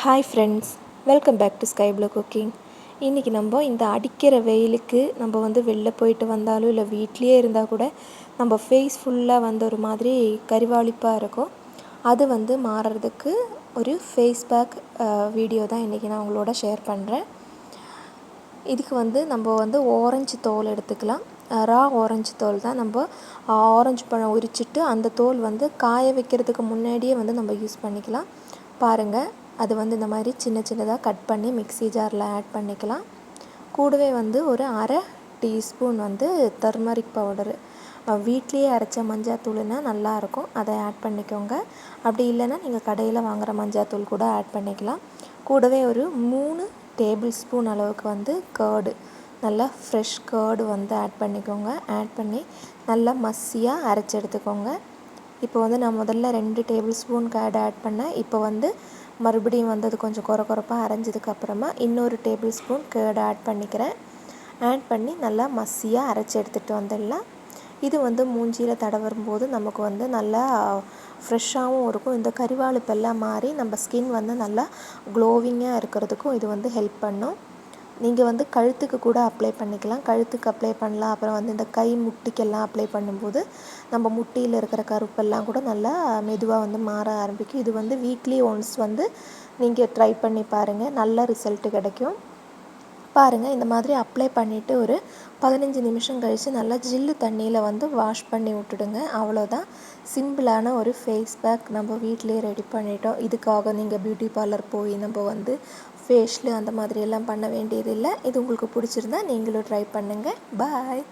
Hi friends welcome back to sky blue cooking இன்றைக்கி நம்ம இந்த அடிக்கிற வெயிலுக்கு நம்ம வந்து வெளில போயிட்டு வந்தாலும் இல்லை வீட்லேயே இருந்தால் கூட நம்ம ஃபேஸ் ஃபுல்லாக வந்து ஒரு மாதிரி கருவாளிப்பாக இருக்கும். அது வந்து மாறுறதுக்கு ஒரு ஃபேஸ் பேக் வீடியோ தான் இன்றைக்கி நான் உங்களோட ஷேர் பண்ணுறேன் இதுக்கு வந்து நம்ம வந்து ஓரஞ்சு தோல் எடுத்துக்கலாம். ரா ஆரஞ்சு தோல் தான் நம்ம ஆரஞ்சு பழம் உரிச்சிட்டு அந்த தோல் வந்து காய வைக்கிறதுக்கு முன்னாடியே வந்து நம்ம யூஸ் பண்ணிக்கலாம். பாருங்கள் அது வந்து இந்த மாதிரி சின்ன சின்னதாக கட் பண்ணி மிக்ஸி ஜாரில் ஆட் பண்ணிக்கலாம். கூடவே வந்து ஒரு அரை டீஸ்பூன் வந்து டர்மரிக் பவுடரு. வீட்லேயே அரைச்ச மஞ்சாத்தூள்னால் நல்லாயிருக்கும் அதை ஆட் பண்ணிக்கோங்க. அப்படி இல்லைன்னா நீங்கள் கடையில் வாங்குகிற மஞ்சாத்தூள் கூட ஆட் பண்ணிக்கலாம். கூடவே ஒரு மூணு டேபிள் ஸ்பூன் அளவுக்கு வந்து கேர்டு நல்லா ஃப்ரெஷ் கேர்டு வந்து ஆட் பண்ணிக்கோங்க. ஆட் பண்ணி நல்லா மஸ்ஸியாக அரைச்சி எடுத்துக்கோங்க. இப்போ வந்து நான் முதல்ல ரெண்டு டேபிள் ஸ்பூன் கேர்டு ஆட் பண்ணேன். இப்போ வந்து மறுபடியும் வந்து அது கொஞ்சம் குறை குறைப்பாக அரைஞ்சதுக்கப்புறமா இன்னொரு டேபிள் ஸ்பூன் கேர்டு ஆட் பண்ணிக்கிறேன். ஆட் பண்ணி நல்லா மசியாக அரைச்சி எடுத்துகிட்டு வந்துடலாம். இது வந்து மூஞ்சியில் தடவரும் போது நமக்கு வந்து நல்லா ஃப்ரெஷ்ஷாகவும் இருக்கும். இந்த கறிவாளுப்பெல்லாம் மாறி நம்ம ஸ்கின் வந்து நல்லா க்ளோவிங்காக இருக்கிறதுக்கும் இது வந்து ஹெல்ப் பண்ணும். நீங்கள் வந்து கழுத்துக்கு கூட அப்ளை பண்ணிக்கலாம். கழுத்துக்கு அப்ளை பண்ணலாம். அப்புறம் வந்து இந்த கை முட்டிக்கெல்லாம் அப்ளை பண்ணும்போது நம்ம முட்டியில் இருக்கிற கருப்பெல்லாம் கூட நல்லா மெதுவாக வந்து மாற ஆரம்பிக்கும். இது வந்து வீக்லி ஒன்ஸ் வந்து நீங்கள் ட்ரை பண்ணி பாருங்கள் நல்ல ரிசல்ட்டு கிடைக்கும். பாருங்கள் இந்த மாதிரி அப்ளை பண்ணிவிட்டு ஒரு பதினஞ்சு நிமிஷம் கழித்து நல்லா ஜில்லு தண்ணியில் வந்து வாஷ் பண்ணி விட்டுடுங்க. அவ்வளோதான் சிம்பிளான ஒரு ஃபேஸ் பேக் நம்ம வீட்டிலே ரெடி பண்ணிட்டோம். இதுக்காக நீங்கள் பியூட்டி பார்லர் போய் நம்ம வந்து ஃபேஷியல் அந்த மாதிரி எல்லாம் பண்ண வேண்டியதில்லை. இது உங்களுக்கு பிடிச்சிருந்தா நீங்களும் ட்ரை பண்ணுங்கள் பாய்